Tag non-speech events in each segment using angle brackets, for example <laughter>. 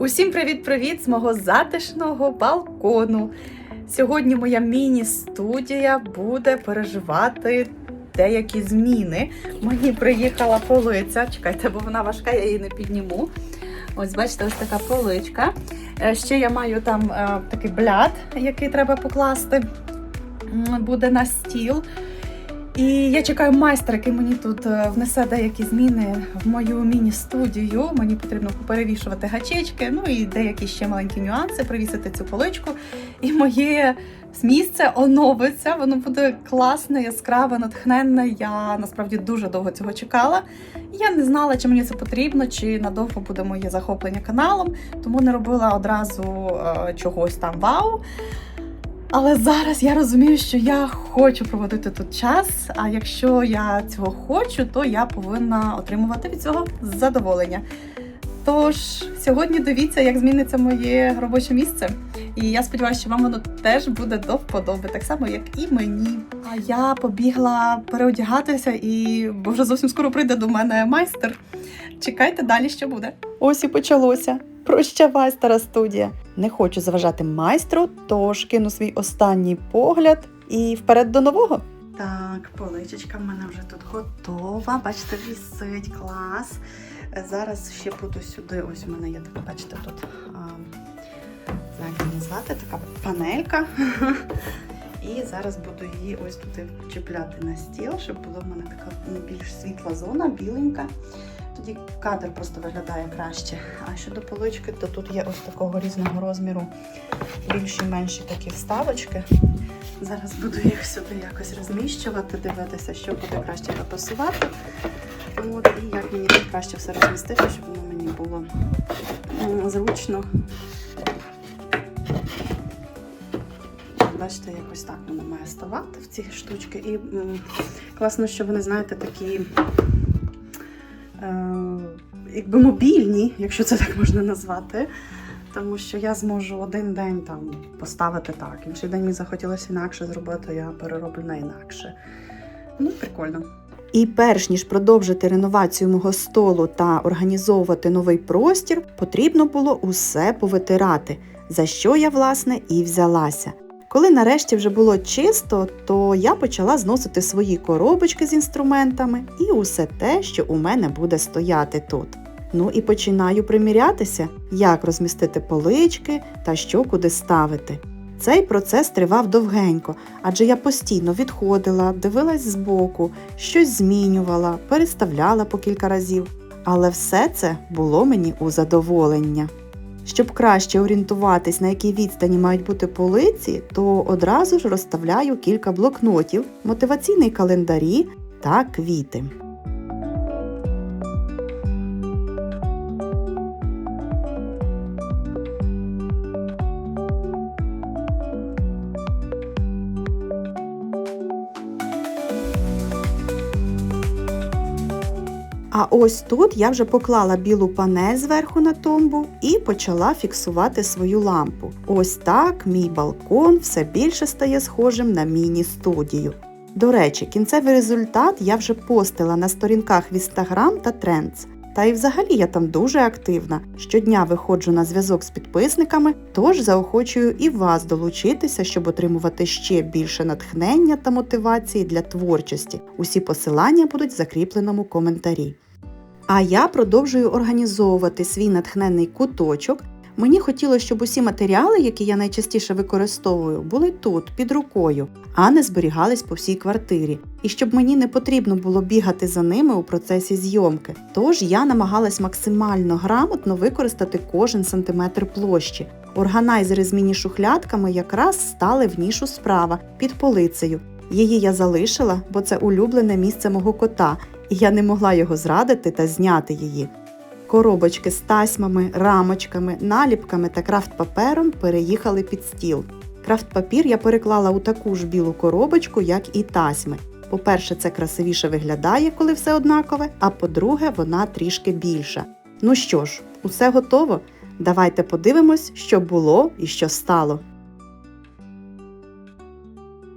Усім привіт-привіт з мого затишного балкону. Сьогодні моя міні-студія буде переживати деякі зміни. Мені приїхала полиця. Чекайте, бо вона важка, я її не підніму. Ось, бачите, ось така поличка. Е, Ще я маю там е, такий бляд, який треба покласти. Буде на стіл. І я чекаю майстра, який мені тут е, внесе деякі зміни в мою міні-студію. Мені потрібно перевішувати гачечки, ну і деякі ще маленькі нюанси, привісити цю поличку. І моє місце оновиться. Воно буде класне, яскраве, натхненне. Я насправді дуже довго цього чекала. Я не знала, чи мені це потрібно, чи надовго буде моє захоплення каналом, тому не робила одразу е, чогось там вау. Але зараз я розумію, що я хочу проводити тут час. А якщо я цього хочу, то я повинна отримувати від цього задоволення. Тож сьогодні дивіться, як зміниться моє робоче місце. І я сподіваюся, що вам воно теж буде до вподоби, так само, як і мені. А я побігла переодягатися, і бо вже зовсім скоро прийде до мене майстер. Чекайте далі, що буде. Ось і почалося. Прощавай, стара студія. Не хочу заважати майстру, тож кину свій останній погляд і вперед до нового. Так, поличечка в мене вже тут готова. Бачите, вісить клас. Зараз ще буду сюди. Ось у мене є така, бачите, тут як її назвати, така панелька. <laughs> І зараз буду її ось туди чіпляти на стіл, щоб була в мене така ну, більш світла зона, біленька. Тоді кадр просто виглядає краще. А щодо полички, то тут є ось такого різного розміру більші менші такі вставочки. Зараз буду їх сюди якось розміщувати, дивитися, що буде краще попасувати. От, і як мені тут краще все розмістити, щоб воно мені було зручно. Бачите, якось так воно має ставати в ці штучки. І класно, що вони, знаєте, такі якби мобільні, якщо це так можна назвати. Тому що я зможу один день там поставити так, інший день мені захотілося інакше зробити, я перероблю на інакше. Ну, прикольно. І перш ніж продовжити реновацію мого столу та організовувати новий простір, потрібно було усе повитирати, за що я власне і взялася. Коли нарешті вже було чисто, то я почала зносити свої коробочки з інструментами і усе те, що у мене буде стояти тут. Ну і починаю примірятися, як розмістити полички та що куди ставити. Цей процес тривав довгенько, адже я постійно відходила, дивилась збоку, щось змінювала, переставляла по кілька разів. Але все це було мені у задоволення. Щоб краще орієнтуватись, на якій відстані мають бути полиці, то одразу ж розставляю кілька блокнотів, мотиваційні календарі та квіти. А ось тут я вже поклала білу панель зверху на томбу і почала фіксувати свою лампу. Ось так мій балкон все більше стає схожим на міні-студію. До речі, кінцевий результат я вже постила на сторінках в Instagram та Trends. Та і взагалі я там дуже активна. Щодня виходжу на зв'язок з підписниками, тож заохочую і вас долучитися, щоб отримувати ще більше натхнення та мотивації для творчості. Усі посилання будуть в закріпленому коментарі. А я продовжую організовувати свій натхненний куточок. Мені хотілося, щоб усі матеріали, які я найчастіше використовую, були тут, під рукою, а не зберігались по всій квартирі. І щоб мені не потрібно було бігати за ними у процесі зйомки. Тож я намагалась максимально грамотно використати кожен сантиметр площі. Органайзери з міні-шухлядками якраз стали в нішу справа під полицею. Її я залишила, бо це улюблене місце мого кота, і я не могла його зрадити та зняти її. Коробочки з тасьмами, рамочками, наліпками та крафт-папером переїхали під стіл. Крафт-папір я переклала у таку ж білу коробочку, як і тасьми. По-перше, це красивіше виглядає, коли все однакове, а по-друге, вона трішки більша. Ну що ж, усе готово. Давайте подивимось, що було і що стало.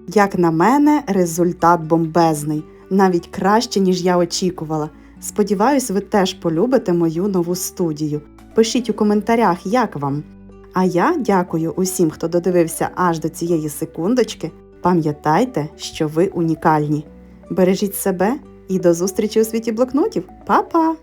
Як на мене, результат бомбезний, навіть краще, ніж я очікувала. Сподіваюсь, ви теж полюбите мою нову студію. Пишіть у коментарях, як вам. А я дякую усім, хто додивився аж до цієї секундочки. Пам'ятайте, що ви унікальні. Бережіть себе і до зустрічі у світі блокнотів. Па-па!